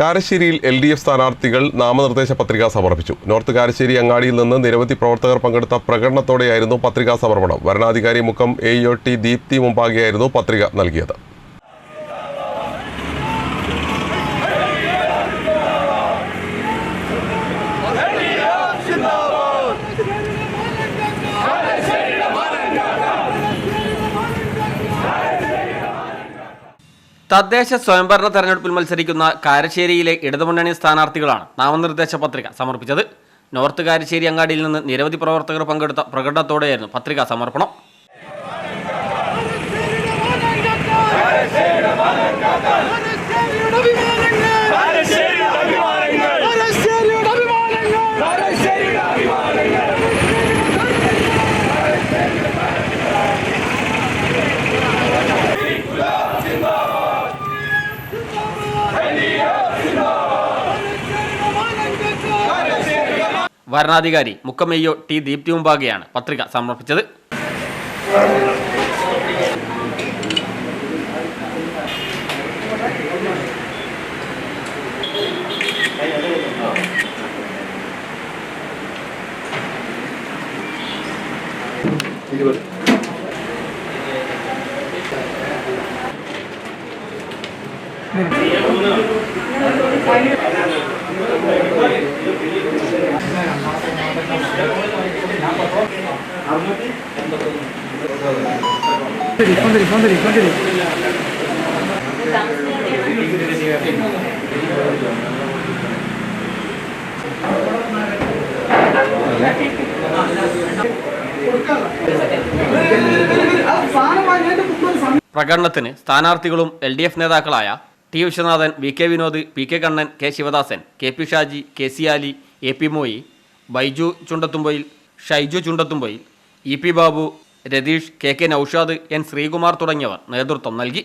കാരശ്ശേരിയിൽ L D F സ്ഥാനാർത്ഥികൾ നാമനിർദ്ദേശ പത്രിക സമർപ്പിച്ചു. നോർത്ത് കാരശ്ശേരി അങ്ങാടിയിൽ നിന്ന് നിരവധി പ്രവർത്തകർ പങ്കെടുത്ത പ്രകടനത്തോടെയായിരുന്നു പത്രികാ സമർപ്പണം. വരണാധികാരി മുഖം എ ഒ ടി ദീപ്തി മുമ്പാകെയായിരുന്നു പത്രിക നൽകിയത്. തദ്ദേശ സ്വയംഭരണ തെരഞ്ഞെടുപ്പിൽ മത്സരിക്കുന്ന കാരശ്ശേരിയിലെ ഇടതുമുന്നണി സ്ഥാനാർത്ഥികളാണ് നാമനിർദ്ദേശ പത്രിക സമർപ്പിച്ചത്. നോർത്ത് കാരശ്ശേരി അങ്ങാടിയിൽ നിന്ന് നിരവധി പ്രവർത്തകർ പങ്കെടുത്ത പ്രകടനത്തോടെയായിരുന്നു പത്രികാ സമർപ്പണം. വരണാധികാരി മുക്കമെയ്യോ ടി ദീപ്തി മുമ്പാകെയാണ് പത്രിക സമർപ്പിച്ചത്. 손 കൊണ്ടിരി കൊണ്ടിരി കൊണ്ടിരി പ്രകടനത്തിന് സ്ഥാനാർത്ഥികളും എൽ ഡി എഫ് നേതാക്കളായ T Viswanathan V K Vinod P K Kannan K Sivadasan K P Shaji K C Ali A P Moyi Baiju Chundathumpoyil Shaiju Chundathumpoyil E P Babu Ratheesh K K Noushad N Sreekumar തുടങ്ങിയവർ നേതൃത്വം നൽകി.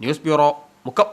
News bureau Mukkam.